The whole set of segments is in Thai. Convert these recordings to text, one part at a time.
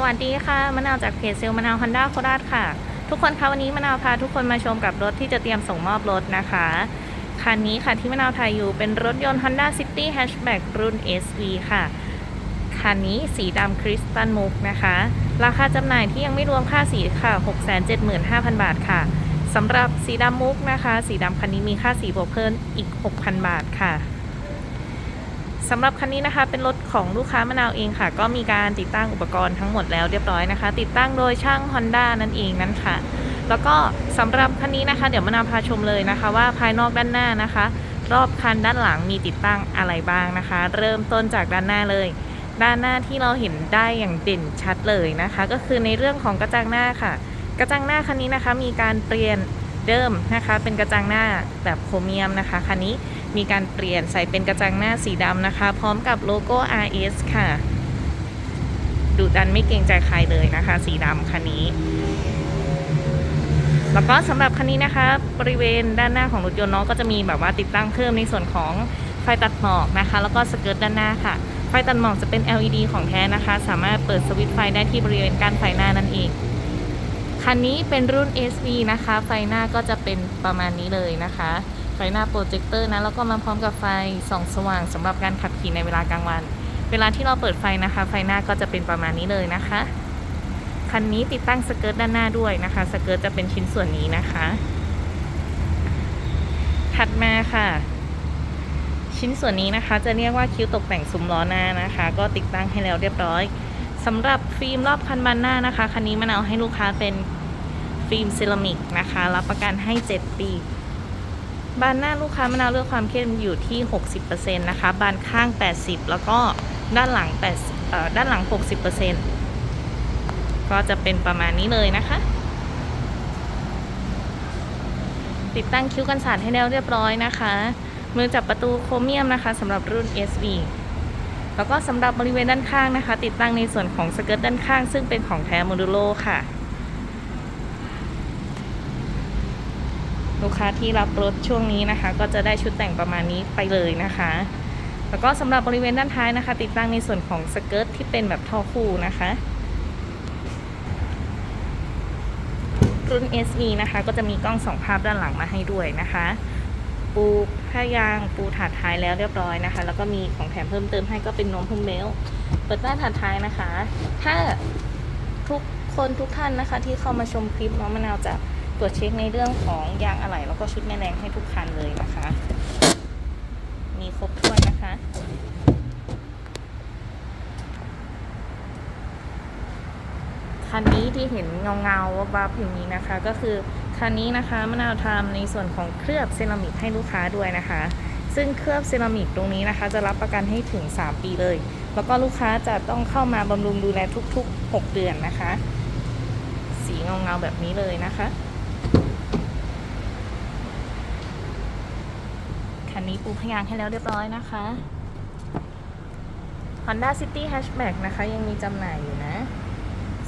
สวัสดีค่ะมะนาวจากเพจเซลมะนาวฮอนด้าโคราชค่ะ ทุกคนคะวันนี้มะนาวพาทุกคนมาชมกับรถที่จะเตรียมส่งมอบรถนะคะคันนี้ค่ะที่มะนาวถ่ายอยู่เป็นรถยนต์ Honda City Hatchback รุ่น SV ค่ะคันนี้สีดำคริสตัลมุกนะคะ ราคาจำหน่ายที่ยังไม่รวมค่าสีค่ะ 675,000 บาทค่ะสำหรับสีดำมุกนะคะ สีดำคันนี้มีค่าสีบวกเพิ่มอีก 6,000 บาทค่ะ สำหรับคันนี้นะคะเป็นรถของลูกค้ามะนาวเองค่ะ ก็มีการติดตั้งอุปกรณ์ทั้งหมดแล้วเรียบร้อยนะคะ ติดตั้งโดยช่าง Honda นั่นเองนั่นค่ะ แล้วก็สำหรับคันนี้นะคะ เดี๋ยวมะนาวพาชมเลยนะคะ ว่าภายนอกด้านหน้านะคะ รอบคันด้านหลังมีติดตั้งอะไรบ้างนะคะ เริ่มต้นจากด้านหน้าเลย ด้านหน้าที่เราเห็นได้อย่างเด่นชัดเลยนะคะ ก็คือในเรื่องของกระจังหน้าค่ะ กระจังหน้าคันนี้นะคะ มีการเปลี่ยนเดิมนะคะ เป็นกระจังหน้าแบบโครเมียมนะคะคันนี้ มีการเปลี่ยนใส่เป็นกระจังหน้าสีดำนะคะ พร้อมกับโลโก้ RS ค่ะดุดันไม่เกรงใจใครเลยนะคะ สีดำคันนี้ แล้วก็สำหรับคันนี้นะคะ บริเวณด้านหน้าของรถยนต์เนาะก็จะมีแบบว่าติดตั้งเพิ่มในส่วนของไฟตัดหมอกนะคะ แล้วก็สเกิร์ตด้านหน้าค่ะไฟตัดหมอกจะเป็น LED ของแท้นะคะ สามารถเปิดสวิตช์ไฟได้ที่บริเวณกานไฟหน้านั่นเอง คันนี้เป็นรุ่น SV นะคะ ไฟหน้าก็จะเป็นประมาณนี้เลยนะคะ ไฟหน้าโปรเจคเตอร์นะแล้วก็มาพร้อมกับไฟส่องสว่างสำหรับการขับขี่ในเวลากลางวัน เวลาที่เราเปิดไฟนะคะ ไฟหน้าก็จะเป็นประมาณนี้เลยนะคะคันนี้ติดตั้งสเกิร์ตด้านหน้าด้วยนะคะ สเกิร์ตจะเป็นชิ้นส่วนนี้นะคะ ถัดมาค่ะ ชิ้นส่วนนี้นะคะ จะเรียกว่าคิ้วตกแต่งซุ้มล้อหน้านะคะ ก็ติดตั้งให้แล้วเรียบร้อยสำหรับฟิล์มรอบคันบานหน้านะคะ คันนี้มะนเอาให้ลูกค้าเป็นฟิล์มเซรามิกนะคะ รับประกันให้ 7 ปี บานหน้าลูกค้ามะนาวเลือกความเข้มอยู่ที่ 60%นะคะ บานข้าง 80 แล้วก็ด้านหลัง8เอ่อด้านหลัง 60%ก็จะเป็นประมาณนี้เลยนะคะ ติดตั้งคิ้วกันสาดให้แล้วเรียบร้อยนะคะ มือจับประตูโครเมียมนะคะสำหรับรุ่น SV แล้วก็สำหรับบริเวณด้านข้างนะคะ ติดตั้งในส่วนของสเกิร์ตด้านข้าง ซึ่งเป็นของแท้โมดูโลค่ะ ลูกค้าที่รับรถช่วงนี้นะคะ ก็จะได้ชุดแต่งประมาณนี้ไปเลยนะคะ แล้วก็สำหรับบริเวณด้านท้ายนะคะ ติดตั้งในส่วนของสเกิร์ตที่เป็นแบบท่อคู่นะคะรุ่น SV นะคะก็จะมีกล้องสองภาพด้านหลังมาให้ด้วยนะคะ ปูผ้ายางปูถาดท้ายแล้วเรียบร้อยนะคะ แล้วก็มีของแถมเพิ่มเติมให้ก็เป็นนมพุ่มเบลเปิดหน้าถาดท้ายนะคะ ถ้าทุกคนทุกท่านนะคะ ที่เข้ามาชมคลิปน้องมะนาวจะ ตรวจเช็คในเรื่องของยางอะไหล่แล้วก็ชุดแม่แรงให้ทุกคันเลยนะคะ มีครบถ้วนนะคะคันนี้ที่เห็นเงาเงาๆวับๆอย่างนี้นะคะ ก็คือคันนี้นะคะมะนาวทำในส่วนของเคลือบเซรามิกให้ลูกค้าด้วยนะคะ ซึ่งเคลือบเซรามิกตรงนี้นะคะ จะรับประกันให้ถึง 3 ปีเลย แล้วก็ลูกค้าจะต้องเข้ามาบำรุงดูแลทุก ๆ 6 เดือนนะคะ สีเงาเงาๆแบบนี้เลยนะคะ คันนี้ปูพยางให้แล้วเรียบร้อยนะคะ Honda City Hatchback นะคะ ยังมีจำหน่ายอยู่นะ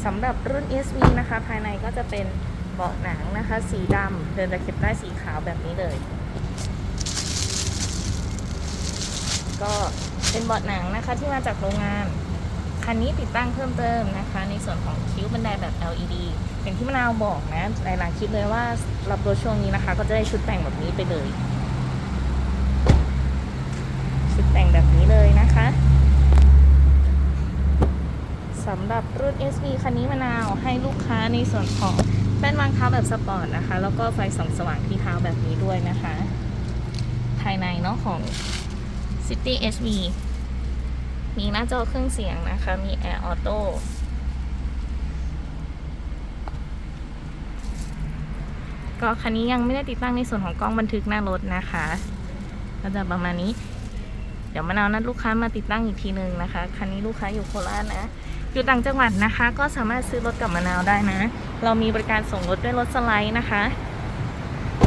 สำหรับรุ่น SV นะคะ ภายในก็จะเป็นเบาะหนังนะคะ สีดำเดินตะเข็บได้สีขาวแบบนี้เลย ก็เป็นเบาะหนังนะคะที่มาจากโรงงาน คันนี้ติดตั้งเพิ่มเติมนะคะ ในส่วนของคิ้วบันไดแบบ LED อย่างที่มะนาวบอกนะหลายๆคลิปเลยว่ารับรถช่วงนี้นะคะ ก็จะได้ชุดแต่งแบบนี้ไปเลย ชุดแต่งแบบนี้เลยนะคะ สำหรับ รุ่น SV คันนี้มะนาวให้ลูกค้าในส่วนของแป้นวางเท้าแบบสปอร์ตนะคะ แล้วก็ไฟส่องสว่างที่เท้าแบบนี้ด้วยนะคะ ภายในเนาะของ City SV มีหน้าจอเครื่องเสียงนะคะ มี Air Auto ก็คันนี้ยังไม่ได้ติดตั้งในส่วนของกล้องบันทึกหน้ารถนะคะ ก็จะประมาณนี้ เดี๋ยวมะนาวนัดลูกค้ามาติดตั้งอีกทีนึงนะคะ คันนี้ลูกค้าอยู่โคราชนะอยู่ต่างจังหวัดนะคะ ก็สามารถซื้อรถกับมะนาวได้นะ เรามีบริการส่งรถด้วยรถสไลด์นะคะ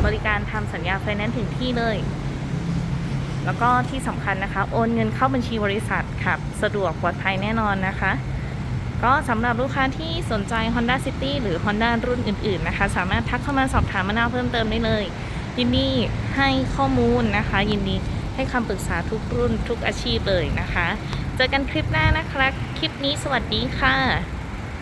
บริการทำสัญญาไฟแนนซ์ถึงที่เลย แล้วก็ที่สำคัญนะคะ โอนเงินเข้าบัญชีบริษัทครับสะดวกปลอดภัยแน่นอนนะคะ ก็สำหรับลูกค้าที่สนใจ Honda City หรือ Honda รุ่นอื่น ๆ นะคะ สามารถทักเข้ามาสอบถามมะนาวเพิ่มเติมได้เลย ยินดีให้ข้อมูลนะคะ ยินดี ให้คำปรึกษาทุกรุ่นทุกอาชีพเลยนะคะ เจอกันคลิปหน้านะคะ คลิปนี้สวัสดีค่ะ